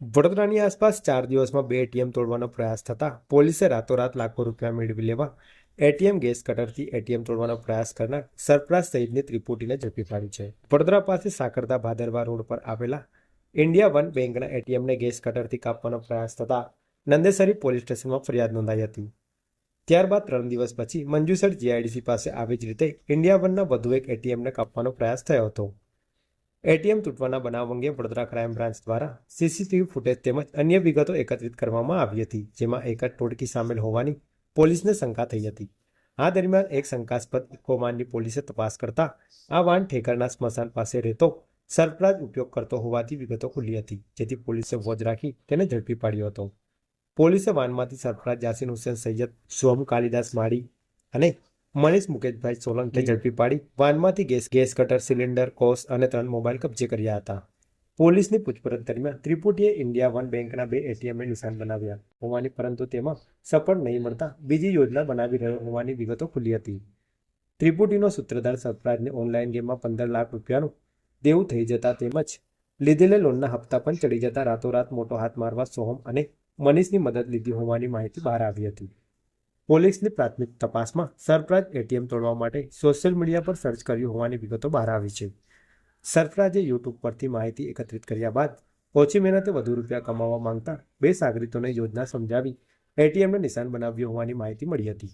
વડોદરાની આસપાસ ચાર દિવસમાં બે એટીએમ તોડવાનો પ્રયાસ થતા પોલીસે રાતોરાત લાખો રૂપિયા મેળવી લેવા એટીએમ ગેસ કટરથી એટીએમ તોડવાનો પ્રયાસ કરનાર સરપ્રાસ સહિતની ત્રિપુટીને ઝડપી પાડી છે. વડોદરા પાસે સાકરતા ભાદરવા રોડ પર આવેલા ઇન્ડિયા વન બેંકના એટીએમને ગેસ કટરથી કાપવાનો પ્રયાસ થતા નંદેસરી પોલીસ સ્ટેશનમાં ફરિયાદ નોંધાઈ હતી. ત્યારબાદ ત્રણ દિવસ પછી મંજુસર જીઆઈડીસી પાસે આવી જ રીતે ઇન્ડિયા વનના વધુ એક એટીએમને કાપવાનો પ્રયાસ થયો હતો. એટીએમ તૂટવાના બનાવ અંગે વડોદરા ક્રાઇમ બ્રાન્ચ દ્વારા સીસીટીવી ફૂટેજ તેમજ અન્ય વિગતો એકત્રિત કરવામાં આવી હતી, જેમાં એક જ ટોળકી સામેલ હોવાની પોલીસને શંકા થઈ હતી. આ દરમિયાન એક શંકાસ્પદ ઇકોમાનની પોલીસે તપાસ કરતા આ વાન ઠેકરના સ્મશાન પાસે રહેતો સરપ્રાઇઝ ઉપયોગ કરતો હોવાથી વિગતો ખુલી હતી, જેથી પોલીસે વોચ રાખી તેને ઝડપી પાડ્યો હતો. પોલીસે વાનમાંથી સરફરાજ યાસીન હુસેન સૈયદ સોમ કાલિદાસ માળી અને મનીષ મુકેશભાઈ સોલંકી ઝડપી પાડી વાનમાંથી ગેસ ગેસ કટર સિલિન્ડર કોસ અને ત્રણ મોબાઈલ કબજે કર્યા હતા. પોલીસની પૂછપરછ દરમિયાન ત્રિપુટીએ ઇન્ડિયા વન બેંકના બે એટીએમને નિશાન બનાવ્યા હોવાની પરંતુ તેમાં સફળ નહીં મળતા બીજી યોજના બનાવી રહ્યો હોવાની વિગતો ખુલી હતી. ત્રિપુટીનો સૂત્રધાર સરપ્રાજને ઓનલાઈન ગેમમાં પંદર લાખ રૂપિયાનું દેવું થઈ જતા તેમજ લીધેલા લોનના હપ્તા પણ ચડી જતા રાતોરાત મોટો હાથ મારવા સોહમ અને મનીષની મદદ લીધી હોવાની માહિતી બહાર આવી હતી. પોલીસની પ્રાથમિક તપાસમાં સરફરાજ એટીએમ તોડવા માટે સોશિયલ મીડિયા પર સર્ચ કર્યું હોવાની વિગતો બહાર આવી છે. સરફરાજે યુટ્યુબ પરથી માહિતી એકત્રિત કર્યા બાદ ઓછી મહેનતે વધુ રૂપિયા કમાવા માંગતા બે સાગરીતોને યોજના સમજાવી એટીએમને નિશાન બનાવ્યું હોવાની માહિતી મળી હતી.